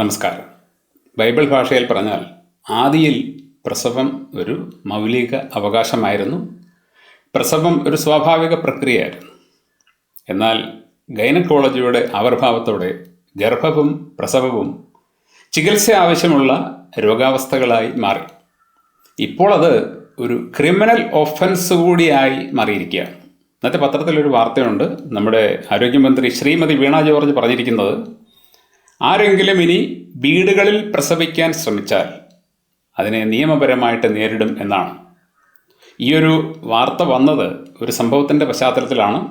നമസ്കാരം. ബൈബിൾ ഭാഷയിൽ പറഞ്ഞാൽ ആദിയിൽ പ്രസവം ഒരു മൗലിക അവകാശമായിരുന്നു. പ്രസവം ഒരു സ്വാഭാവിക പ്രക്രിയയായിരുന്നു. എന്നാൽ ഗൈനക്കോളജിയുടെ ആവിർഭാവത്തോടെ ഗർഭവും പ്രസവവും ചികിത്സ ആവശ്യമുള്ള രോഗാവസ്ഥകളായി മാറി. ഇപ്പോൾ അത് ഒരു ക്രിമിനൽ ഒഫൻസ് കൂടിയായി മാറിയിരിക്കുകയാണ്. ഇന്നത്തെ പത്രത്തിലൊരു വാർത്തയുണ്ട്. നമ്മുടെ ആരോഗ്യമന്ത്രി ശ്രീമതി വീണ ജോർജ് പറഞ്ഞിരിക്കുന്നത് ആരെങ്കിലും ഇനി വീടുകളിൽ പ്രസവിക്കാൻ ശ്രമിച്ചാൽ അതിനെ നിയമപരമായിട്ട് നേരിടും എന്നാണ്. ഈ ഒരു വാർത്ത വന്നത് ഒരു സംഭവത്തിന്റെ പശ്ചാത്തലത്തിലാണ്.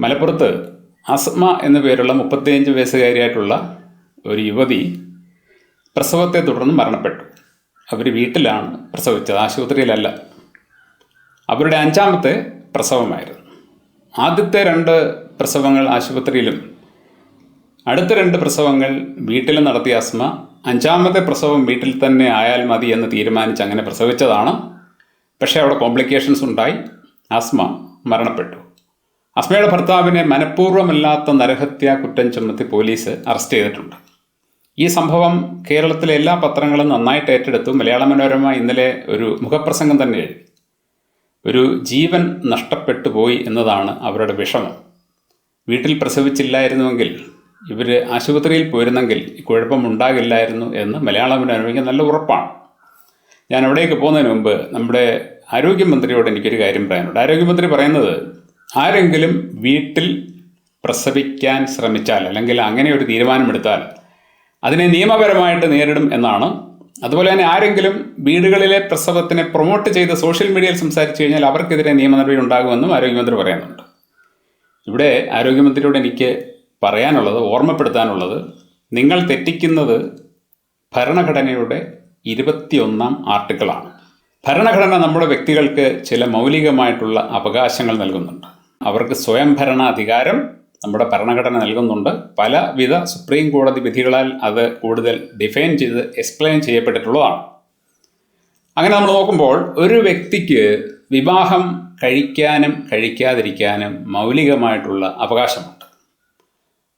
മലപ്പുറത്ത് അസ്മ എന്ന പേരുള്ള മുപ്പത്തിയഞ്ച് വയസ്സുകാരിയായിട്ടുള്ള ഒരു യുവതി പ്രസവത്തെ തുടർന്ന് മരണപ്പെട്ടു. അവർ വീട്ടിലാണ് പ്രസവിച്ചത് ആശുപത്രിയിലല്ല. അവരുടെ അഞ്ചാമത്തെ പ്രസവമായിരുന്നു. ആദ്യത്തെ രണ്ട് പ്രസവങ്ങൾ ആശുപത്രിയിലും അടുത്ത രണ്ട് പ്രസവങ്ങൾ വീട്ടിൽ നടത്തിയ അസ്മ അഞ്ചാമത്തെ പ്രസവം വീട്ടിൽ തന്നെ ആയാൽ മതി എന്ന് തീരുമാനിച്ച് അങ്ങനെ പ്രസവിച്ചതാണ്. പക്ഷേ അവിടെ കോംപ്ലിക്കേഷൻസ് ഉണ്ടായി. അസ്മ മരണപ്പെട്ടു. അസ്മയുടെ ഭർത്താവിനെ മനഃപൂർവമല്ലാത്ത നരഹത്യാ കുറ്റം ചുമത്തി പോലീസ് അറസ്റ്റ് ചെയ്തിട്ടുണ്ട്. ഈ സംഭവം കേരളത്തിലെ എല്ലാ പത്രങ്ങളും നന്നായിട്ട് ഏറ്റെടുത്തു. മലയാള മനോരമ ഇന്നലെ ഒരു മുഖപ്രസംഗം തന്നെ എഴുതി. ഒരു ജീവൻ നഷ്ടപ്പെട്ടു പോയി എന്നതാണ് അവരുടെ വിഷമം. വീട്ടിൽ പ്രസവിച്ചില്ലായിരുന്നുവെങ്കിൽ ഇവർ ആശുപത്രിയിൽ പോയിരുന്നെങ്കിൽ കുഴപ്പമുണ്ടാകില്ലായിരുന്നു എന്ന് മലയാള മനോരമയ്ക്ക് നല്ല ഉറപ്പാണ്. ഞാൻ അവിടേക്ക് പോകുന്നതിന് മുമ്പ് നമ്മുടെ ആരോഗ്യമന്ത്രിയോട് എനിക്കൊരു കാര്യം പറയാനുണ്ട്. ആരോഗ്യമന്ത്രി പറയുന്നത് ആരെങ്കിലും വീട്ടിൽ പ്രസവിക്കാൻ ശ്രമിച്ചാൽ അല്ലെങ്കിൽ അങ്ങനെ ഒരു തീരുമാനമെടുത്താൽ അതിനെ നിയമപരമായിട്ട് നേരിടും എന്നാണ്. അതുപോലെ തന്നെ ആരെങ്കിലും വീടുകളിലെ പ്രസവത്തിനെ പ്രൊമോട്ട് ചെയ്ത് സോഷ്യൽ മീഡിയയിൽ സംസാരിച്ചു കഴിഞ്ഞാൽ അവർക്കെതിരെ നിയമ നടപടി ഉണ്ടാകുമെന്നും ആരോഗ്യമന്ത്രി പറയുന്നുണ്ട്. ഇവിടെ ആരോഗ്യമന്ത്രിയോട് എനിക്ക് പറയാനുള്ളത് ഓർമ്മപ്പെടുത്താനുള്ളത് നിങ്ങൾ തെറ്റിക്കുന്നത് ഭരണഘടനയുടെ ഇരുപത്തിയൊന്നാം ആർട്ടിക്കിളാണ്. ഭരണഘടന നമ്മുടെ വ്യക്തികൾക്ക് ചില മൗലികമായിട്ടുള്ള അവകാശങ്ങൾ നൽകുന്നുണ്ട്. അവർക്ക് സ്വയം ഭരണാധികാരം നമ്മുടെ ഭരണഘടന നൽകുന്നുണ്ട്. പലവിധ സുപ്രീം കോടതി വിധികളാൽ അത് കൂടുതൽ ഡിഫൈൻ ചെയ്ത് എക്സ്പ്ലെയിൻ ചെയ്യപ്പെട്ടിട്ടുള്ളതാണ്. അങ്ങനെ നമ്മൾ നോക്കുമ്പോൾ ഒരു വ്യക്തിക്ക് വിവാഹം കഴിക്കാനും കഴിക്കാതിരിക്കാനും മൗലികമായിട്ടുള്ള അവകാശമുണ്ട്.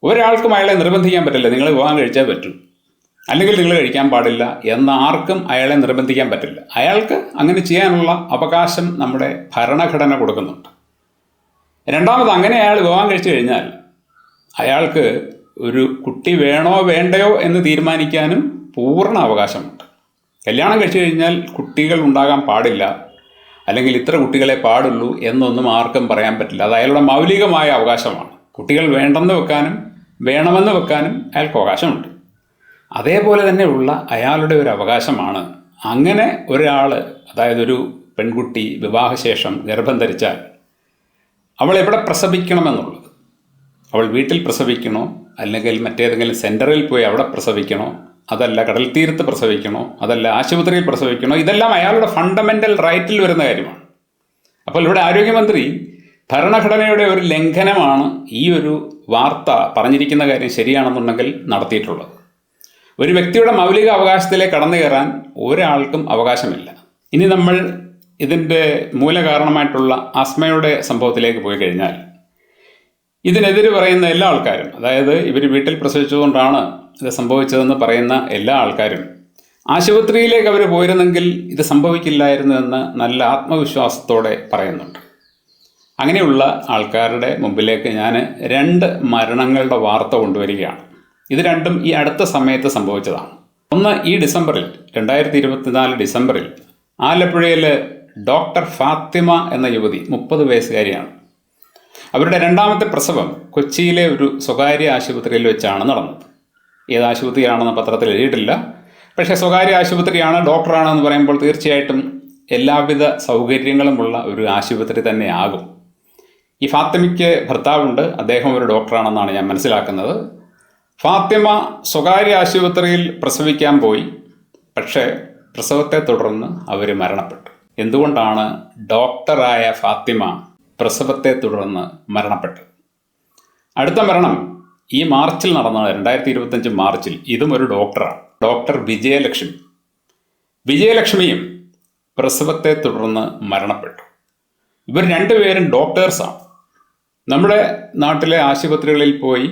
ഒരാൾക്കും അയാളെ നിർബന്ധിക്കാൻ പറ്റില്ല. നിങ്ങൾ വിവാഹം കഴിച്ചാൽ പറ്റൂ. അല്ലെങ്കിൽ നിങ്ങൾ കഴിക്കാൻ പാടില്ല എന്ന ആർക്കും അയാളെ നിർബന്ധിക്കാൻ പറ്റില്ല. അയാൾക്ക് അങ്ങനെ ചെയ്യാനുള്ള അവകാശം നമ്മുടെ ഭരണഘടന കൊടുക്കുന്നുണ്ട്. രണ്ടാമത് അങ്ങനെ അയാൾ വിവാഹം കഴിച്ചു കഴിഞ്ഞാൽ അയാൾക്ക് ഒരു കുട്ടി വേണോ വേണ്ടയോ എന്ന് തീരുമാനിക്കാനും പൂർണ അവകാശമുണ്ട്. കല്യാണം കഴിച്ചു കഴിഞ്ഞാൽ കുട്ടികൾ ഉണ്ടാകാൻ പാടില്ല. അല്ലെങ്കിൽ ഇത്ര കുട്ടികളെ പാടുള്ളൂ എന്നൊന്നും ആർക്കും പറയാൻ പറ്റില്ല. അത് അയാളുടെ മൗലികമായ അവകാശമാണ്. കുട്ടികൾ വേണ്ടെന്ന് വെക്കാനും വേണമെന്ന് വെക്കാനും അയാൾക്ക് അവകാശമുണ്ട്. അതേപോലെ ഉള്ള അയാളുടെ ഒരു അവകാശമാണ്. അങ്ങനെ ഒരാൾ അതായത് ഒരു പെൺകുട്ടി വിവാഹശേഷം ഗർഭം ധരിച്ചാൽ അവൾ എവിടെ പ്രസവിക്കണമെന്നുള്ളത്? അവൾ വീട്ടിൽ പ്രസവിക്കണോ? അല്ലെങ്കിൽ മറ്റേതെങ്കിലും സെന്ററിൽ പോയി അവിടെ പ്രസവിക്കണോ? അതല്ല കടൽ തീരത്ത് പ്രസവിക്കണോ? അതല്ല ആശുപത്രിയിൽ പ്രസവിക്കണോ? ഇതെല്ലാം അയാളുടെ ഫണ്ടമെന്റൽ റൈറ്റിൽ വരുന്ന കാര്യമാണ്. അപ്പോൾ ഇവിടെ ആരോഗ്യമന്ത്രി ഭരണഘടനയുടെ ഒരു ലംഘനമാണ് ഈ ഒരു വാർത്ത പറഞ്ഞിരിക്കുന്ന കാര്യം ശരിയാണെന്നുണ്ടെങ്കിൽ നടത്തിയിട്ടുള്ളത്. ഒരു വ്യക്തിയുടെ മൗലിക അവകാശത്തിലേക്ക് കടന്നു കയറാൻ ഒരാൾക്കും അവകാശമില്ല. ഇനി നമ്മൾ ഇതിന്റെ മൂലകാരണമായിട്ടുള്ള അസ്മയുടെ സംഭവത്തിലേക്ക് പോയി കഴിഞ്ഞാൽ ഇതിനെതിരെ പറയുന്ന എല്ലാ ആൾക്കാരും അതായത് ഇവർ വീട്ടിൽ പ്രസവിച്ചതുകൊണ്ടാണ് ഇത് സംഭവിച്ചതെന്ന് പറയുന്ന എല്ലാ ആൾക്കാരും ആശുപത്രിയിലേക്ക് അവർ പോയിരുന്നെങ്കിൽ ഇത് സംഭവിക്കില്ലായിരുന്നു എന്ന് നല്ല ആത്മവിശ്വാസത്തോടെ പറയുന്നുണ്ട്. അങ്ങനെയുള്ള ആൾക്കാരുടെ മുമ്പിലേക്ക് ഞാൻ രണ്ട് മരണങ്ങളുടെ വാർത്ത കൊണ്ടുവരികയാണ്. ഇത് രണ്ടും ഈ അടുത്ത സമയത്ത് സംഭവിച്ചതാണ്. ഒന്ന് ഈ ഡിസംബറിൽ രണ്ടായിരത്തി ഇരുപത്തിനാല് ഡിസംബറിൽ ആലപ്പുഴയിൽ ഡോക്ടർ ഫാത്തിമ എന്ന യുവതി മുപ്പത് വയസ്സുകാരിയാണ്. അവരുടെ രണ്ടാമത്തെ പ്രസവം കൊച്ചിയിലെ ഒരു സ്വകാര്യ ആശുപത്രിയിൽ വെച്ചാണ് നടന്നത്. ഏത് ആശുപത്രിയാണെന്ന് പത്രത്തിൽ എഴുതിയിട്ടില്ല. പക്ഷേ സ്വകാര്യ ആശുപത്രിയാണ് ഡോക്ടറാണെന്ന് പറയുമ്പോൾ തീർച്ചയായിട്ടും എല്ലാവിധ സൗകര്യങ്ങളുമുള്ള ഒരു ആശുപത്രി തന്നെ ആകും. ഈ ഫാത്തിമയ്ക്ക് ഭർത്താവുണ്ട്. അദ്ദേഹം ഒരു ഡോക്ടറാണെന്നാണ് ഞാൻ മനസ്സിലാക്കുന്നത്. ഫാത്തിമ സ്വകാര്യ ആശുപത്രിയിൽ പ്രസവിക്കാൻ പോയി. പക്ഷേ പ്രസവത്തെ തുടർന്ന് അവർ മരണപ്പെട്ടു. എന്തുകൊണ്ടാണ് ഡോക്ടറായ ഫാത്തിമ പ്രസവത്തെ തുടർന്ന് മരണപ്പെട്ടത്? അടുത്ത മരണം ഈ മാർച്ചിൽ നടന്നത് രണ്ടായിരത്തി ഇരുപത്തഞ്ച് മാർച്ചിൽ. ഇതും ഒരു ഡോക്ടറാണ്. ഡോക്ടർ വിജയലക്ഷ്മി. വിജയലക്ഷ്മിയും പ്രസവത്തെ തുടർന്ന് മരണപ്പെട്ടു. ഇവർ രണ്ടുപേരും ഡോക്ടേഴ്സാണ്. നമ്മുടെ നാട്ടിലെ ആശുപത്രികളിൽ പോയി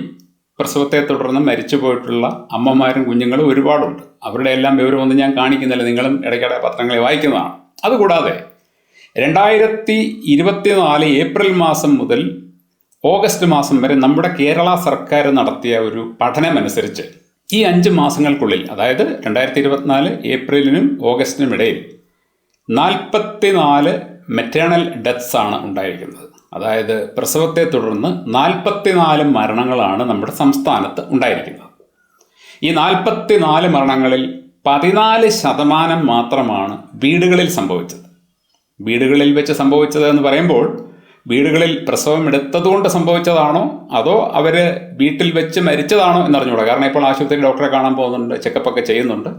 പ്രസവത്തെ തുടർന്ന് മരിച്ചു പോയിട്ടുള്ള അമ്മമാരും കുഞ്ഞുങ്ങളും ഒരുപാടുണ്ട്. അവരുടെ എല്ലാം വിവരമൊന്നും ഞാൻ കാണിക്കുന്നില്ല. നിങ്ങളും ഇടയ്ക്കിടെ പത്രങ്ങളെ വായിക്കുന്നതാണ്. അതുകൂടാതെ രണ്ടായിരത്തി ഇരുപത്തിനാല് ഏപ്രിൽ മാസം മുതൽ ഓഗസ്റ്റ് മാസം വരെ നമ്മുടെ കേരള സർക്കാർ നടത്തിയ ഒരു പഠനമനുസരിച്ച് ഈ അഞ്ച് മാസങ്ങൾക്കുള്ളിൽ അതായത് രണ്ടായിരത്തി ഇരുപത്തിനാല് ഏപ്രിലിനും ഓഗസ്റ്റിനും ഇടയിൽ നാൽപ്പത്തിനാല് മെറ്റേണൽ ഡെത്ത്സ് ആണ് ഉണ്ടായിരിക്കുന്നത്. അതായത് പ്രസവത്തെ തുടർന്ന് നാൽപ്പത്തിനാല് മരണങ്ങളാണ് നമ്മുടെ സംസ്ഥാനത്ത് ഉണ്ടായിരിക്കുന്നത്. ഈ നാൽപ്പത്തിനാല് മരണങ്ങളിൽ പതിനാല് ശതമാനം മാത്രമാണ് വീടുകളിൽ സംഭവിച്ചത്. വീടുകളിൽ വെച്ച് സംഭവിച്ചത് എന്ന് പറയുമ്പോൾ വീടുകളിൽ പ്രസവം എടുത്തതുകൊണ്ട് സംഭവിച്ചതാണോ? അതോ അവർ വീട്ടിൽ വെച്ച് മരിച്ചതാണോ എന്നറിഞ്ഞൂടാ കാരണം ഇപ്പോൾ ആശുപത്രി ഡോക്ടറെ കാണാൻ പോകുന്നുണ്ട് ചെക്കപ്പ് ഒക്കെ ചെയ്യുന്നുണ്ട്.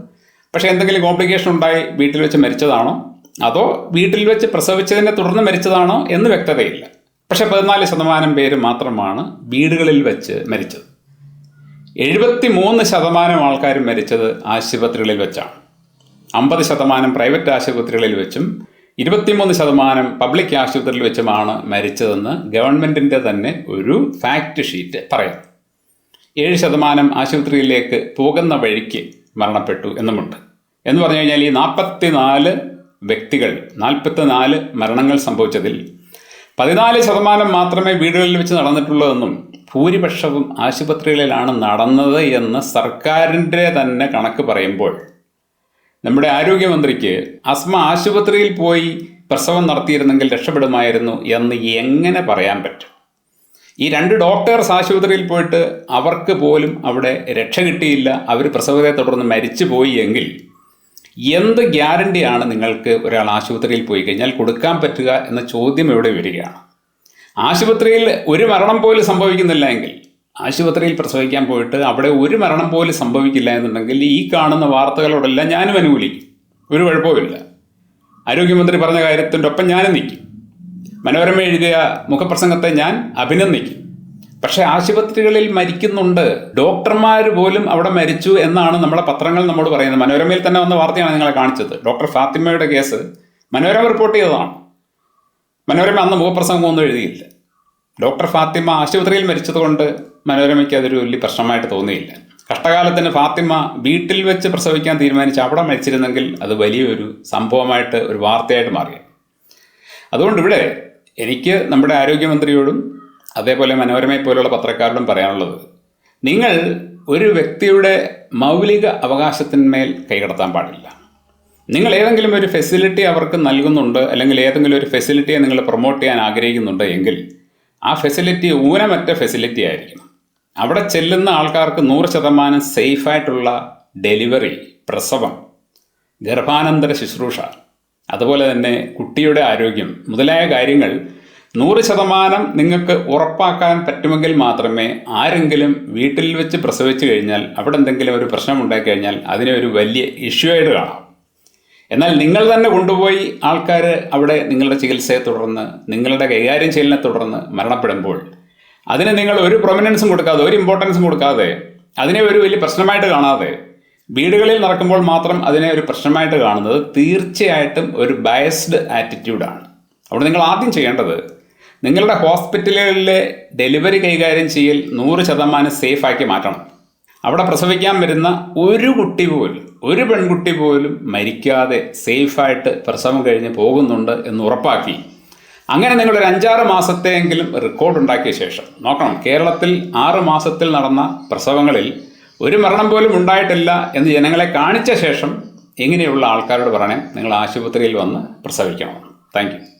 പക്ഷേ എന്തെങ്കിലും കോംപ്ലിക്കേഷൻ ഉണ്ടായി വീട്ടിൽ വെച്ച് മരിച്ചതാണോ? അതോ വീട്ടിൽ വെച്ച് പ്രസവിച്ചതിനെ തുടർന്ന് മരിച്ചതാണോ എന്ന് വ്യക്തതയില്ല. പക്ഷെ പതിനാല് ശതമാനം പേര് മാത്രമാണ് വീടുകളിൽ വെച്ച് മരിച്ചത്. എഴുപത്തി മൂന്ന് ശതമാനം ആൾക്കാർ മരിച്ചത് ആശുപത്രികളിൽ വെച്ചാണ്. അമ്പത് ശതമാനം പ്രൈവറ്റ് ആശുപത്രികളിൽ വെച്ചും ഇരുപത്തിമൂന്ന് ശതമാനം പബ്ലിക് ആശുപത്രിയിൽ വെച്ചുമാണ് മരിച്ചതെന്ന് ഗവൺമെന്റിന്റെ തന്നെ ഒരു ഫാക്ട് ഷീറ്റ് പറയുന്നു. ഏഴ് ശതമാനം ആശുപത്രിയിലേക്ക് പോകുന്ന വഴിക്ക് മരണപ്പെട്ടു എന്നുമുണ്ട്. എന്ന് പറഞ്ഞു കഴിഞ്ഞാൽ ഈ നാൽപ്പത്തിനാല് വ്യക്തികൾ നാൽപ്പത്തിനാല് മരണങ്ങൾ സംഭവിച്ചതിൽ. പതിനാല് ശതമാനം മാത്രമേ വീടുകളിൽ വെച്ച് നടന്നിട്ടുള്ളതെന്നും ഭൂരിപക്ഷവും ആശുപത്രികളിലാണ് നടന്നത് എന്ന് സർക്കാരിന്റെ തന്നെ കണക്ക് പറയുമ്പോൾ. നമ്മുടെ ആരോഗ്യമന്ത്രിക്ക് അസ്മ ആശുപത്രിയിൽ പോയി പ്രസവം നടത്തിയിരുന്നെങ്കിൽ രക്ഷപ്പെടുമായിരുന്നു എന്ന് എങ്ങനെ പറയാൻ പറ്റും? ഈ രണ്ട് ഡോക്ടേഴ്സ് ആശുപത്രിയിൽ പോയിട്ട് അവർക്ക് പോലും അവിടെ രക്ഷ കിട്ടിയില്ല. അവർ പ്രസവത്തെ തുടർന്ന് മരിച്ചു പോയി എങ്കിൽ എന്ത് ഗ്യാരണ്ടിയാണ് നിങ്ങൾക്ക് ഒരാൾ ആശുപത്രിയിൽ പോയി കഴിഞ്ഞാൽ കൊടുക്കാൻ പറ്റുക എന്ന ചോദ്യം ഇവിടെ വരികയാണ്. ആശുപത്രിയിൽ ഒരു മരണം പോലും സംഭവിക്കുന്നില്ല എങ്കിൽ ആശുപത്രിയിൽ പ്രസവിക്കാൻ പോയിട്ട് അവിടെ ഒരു മരണം പോലും സംഭവിക്കില്ല എന്നുണ്ടെങ്കിൽ ഈ കാണുന്ന വാർത്തകളോടെല്ലാം ഞാനും അനുകൂലിക്കും. ഒരു കുഴപ്പവുമില്ല. ആരോഗ്യമന്ത്രി പറഞ്ഞ കാര്യത്തിന്റെ ഒപ്പം ഞാനും നിൽക്കും. മനോരമ എഴുതിയ മുഖപ്രസംഗത്തെ ഞാൻ അഭിനന്ദിക്കും. പക്ഷേ ആശുപത്രികളിൽ മരിക്കുന്നുണ്ട്. ഡോക്ടർമാർ പോലും അവിടെ മരിച്ചു എന്നാണ് നമ്മുടെ പത്രങ്ങൾ നമ്മോട് പറയുന്നത്. മനോരമയിൽ തന്നെ വന്ന വാർത്തയാണ് നിങ്ങളെ കാണിച്ചത്. ഡോക്ടർ ഫാത്തിമയുടെ കേസ് മനോരമ റിപ്പോർട്ട് ചെയ്തതാണ്. മനോരമ അന്ന് മുഖപ്രസംഗം ഒന്നും എഴുതിയില്ല. ഡോക്ടർ ഫാത്തിമ ആശുപത്രിയിൽ മരിച്ചതുകൊണ്ട് മനോരമയ്ക്ക് അതൊരു വലിയ പ്രശ്നമായിട്ട് തോന്നിയില്ല. കഷ്ടകാലത്തിന് ഫാത്തിമ വീട്ടിൽ വെച്ച് പ്രസവിക്കാൻ തീരുമാനിച്ച് അവിടെ മരിച്ചിരുന്നെങ്കിൽ അത് വലിയൊരു സംഭവമായിട്ട് ഒരു വാർത്തയായിട്ട് മാറി അതുകൊണ്ട് ഇവിടെ എനിക്ക് നമ്മുടെ ആരോഗ്യമന്ത്രിയോടും അതേപോലെ മനോരമയെ പോലുള്ള പത്രക്കാരോടും പറയാനുള്ളത് നിങ്ങൾ ഒരു വ്യക്തിയുടെ മൗലിക അവകാശത്തിന്മേൽ കൈകടത്താൻ പാടില്ല. നിങ്ങൾ ഏതെങ്കിലും ഒരു ഫെസിലിറ്റി അവർക്ക് നൽകുന്നുണ്ട് അല്ലെങ്കിൽ ഏതെങ്കിലും ഒരു ഫെസിലിറ്റിയെ നിങ്ങൾ പ്രൊമോട്ട് ചെയ്യാൻ ആഗ്രഹിക്കുന്നുണ്ട് എങ്കിൽ ആ ഫെസിലിറ്റി ഊനമറ്റ ഫെസിലിറ്റി ആയിരിക്കണം. അവിടെ ചെല്ലുന്ന ആൾക്കാർക്ക് നൂറ് ശതമാനം സേഫായിട്ടുള്ള ഡെലിവറി പ്രസവം ഗർഭാനന്തര ശുശ്രൂഷ അതുപോലെ തന്നെ കുട്ടിയുടെ ആരോഗ്യം മുതലായ കാര്യങ്ങൾ നൂറ് ശതമാനം നിങ്ങൾക്ക് ഉറപ്പാക്കാൻ പറ്റുമെങ്കിൽ മാത്രമേ ആരെങ്കിലും വീട്ടിൽ വെച്ച് പ്രസവിച്ചു കഴിഞ്ഞാൽ അവിടെ എന്തെങ്കിലും ഒരു പ്രശ്നം ഉണ്ടാക്കി കഴിഞ്ഞാൽ അതിനെ ഒരു വലിയ ഇഷ്യൂ ആയിട്ട് കാണാം. എന്നാൽ നിങ്ങൾ തന്നെ കൊണ്ടുപോയി ആൾക്കാർ അവിടെ നിങ്ങളുടെ ചികിത്സയെ തുടർന്ന് നിങ്ങളുടെ കൈകാര്യം ചെയ്യലിനെ തുടർന്ന് മരണപ്പെടുമ്പോൾ അതിന് നിങ്ങൾ ഒരു പ്രൊമിനൻസും കൊടുക്കാതെ ഒരു ഇമ്പോർട്ടൻസും കൊടുക്കാതെ അതിനെ ഒരു വലിയ പ്രശ്നമായിട്ട് കാണാതെ വീടുകളിൽ നടക്കുമ്പോൾ മാത്രം അതിനെ ഒരു പ്രശ്നമായിട്ട് കാണുന്നത് തീർച്ചയായിട്ടും ഒരു ബയസ്ഡ് ആറ്റിറ്റ്യൂഡാണ് അവിടെ നിങ്ങൾ ആദ്യം ചെയ്യേണ്ടത് നിങ്ങളുടെ ഹോസ്പിറ്റലുകളിലെ ഡെലിവറി കൈകാര്യം ചെയ്യൽ നൂറ് ശതമാനം സേഫാക്കി മാറ്റണം. അവിടെ പ്രസവിക്കാൻ വരുന്ന ഒരു കുട്ടി പോലും ഒരു പെൺകുട്ടി പോലും മരിക്കാതെ സേഫായിട്ട് പ്രസവം കഴിഞ്ഞ് പോകുന്നുണ്ട് എന്ന് ഉറപ്പാക്കി. അങ്ങനെ നിങ്ങളൊരു അഞ്ചാറ് മാസത്തെയെങ്കിലും റെക്കോർഡ് ഉണ്ടാക്കിയ ശേഷം നോക്കണം കേരളത്തിൽ ആറ് മാസത്തിൽ നടന്ന പ്രസവങ്ങളിൽ ഒരു മരണം പോലും ഉണ്ടായിട്ടില്ല എന്ന് ജനങ്ങളെ കാണിച്ച ശേഷം ഇങ്ങനെയുള്ള ആൾക്കാരോട് പറയണേ നിങ്ങൾ ആശുപത്രിയിൽ വന്ന് പ്രസവിക്കണം. താങ്ക്